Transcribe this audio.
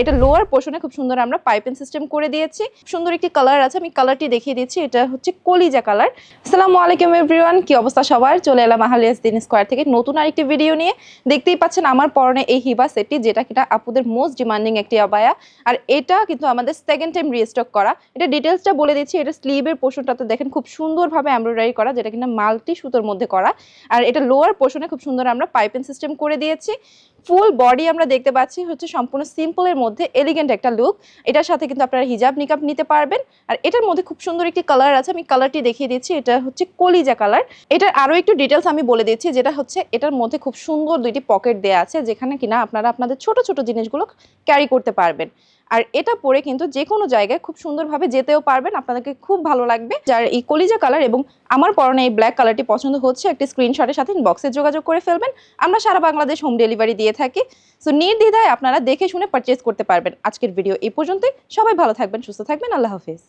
এটা লোয়ার পোর্শনে খুব সুন্দর আমরা পাইপিং সিস্টেম করে দিয়েছি। সুন্দর একটি কালার আছে, আমি কালারটি দেখিয়ে দিচ্ছি, এটা হচ্ছে কলিজা কালার আসসালামু আলাইকুম এভরিওয়ান কি অবস্থা সবার? চলে এলাম আহলিয়াস দিন স্কোয়ার থেকে নতুন আরেকটি ভিডিও নিয়ে। দেখতেই পাচ্ছেন আমার পরনে এই হিবা সেটটি যেটা কিনা আপুদের মোস্ট ডিমান্ডিং একটি আবায়া আর এটা কিন্তু আমাদের সেকেন্ড টাইম রিস্টক করা। এটা ডিটেলসটা বলে দিচ্ছি, এটা স্লিভের পোর্শনটাতে দেখেন খুব সুন্দরভাবে এমব্রয়ডারি করা, যেটা কিনা মাল্টি সুতোর মধ্যে করা। আর এটা লোয়ার পোর্শনে খুব সুন্দর আমরা পাইপিং সিস্টেম করে দিয়েছি। ফুল বডি আমরা দেখতে পাচ্ছি হচ্ছে সম্পূর্ণ সিম্পলের মধ্যে এলিগেন্ট একটা লুক এটার সাথে কিন্তু আপনারা হিজাব নিকাব নিতে পারবেন। আর এটার মধ্যে খুব সুন্দর একটি কালার আছে, আমি কালারটি দেখিয়ে দিচ্ছি। এটা হচ্ছে কলিজা কালার এটার আরও একটু ডিটেলস আমি বলে দিচ্ছি, যেটা হচ্ছে এটার মধ্যে খুব সুন্দর দুইটি পকেট দেওয়া আছে, যেখানে কিনা আপনারা আপনাদের ছোট ছোট জিনিসগুলো ক্যারি করতে পারবেন। আর এটা পরে কিন্তু যে কোনো জায়গায় খুব সুন্দরভাবে যেতেও পারবেন, আপনাদেরকে খুব ভালো লাগবে। যার এই কলিজা কালার এবং আমার পরনে এই ব্ল্যাক কালারটি পছন্দ হচ্ছে, একটি স্ক্রিনশটের সাথে বক্সে যোগাযোগ করে ফেলবেন। আমরা সারা বাংলাদেশ হোম ডেলিভারি দিয়ে থাকি। সো নির্দ্বিধায় আপনারা দেখে শুনে পারচেস করতে পারবেন। আজকের ভিডিও এই পর্যন্তই। সবাই ভালো থাকবেন, সুস্থ থাকবেন। আল্লাহ হাফিজ।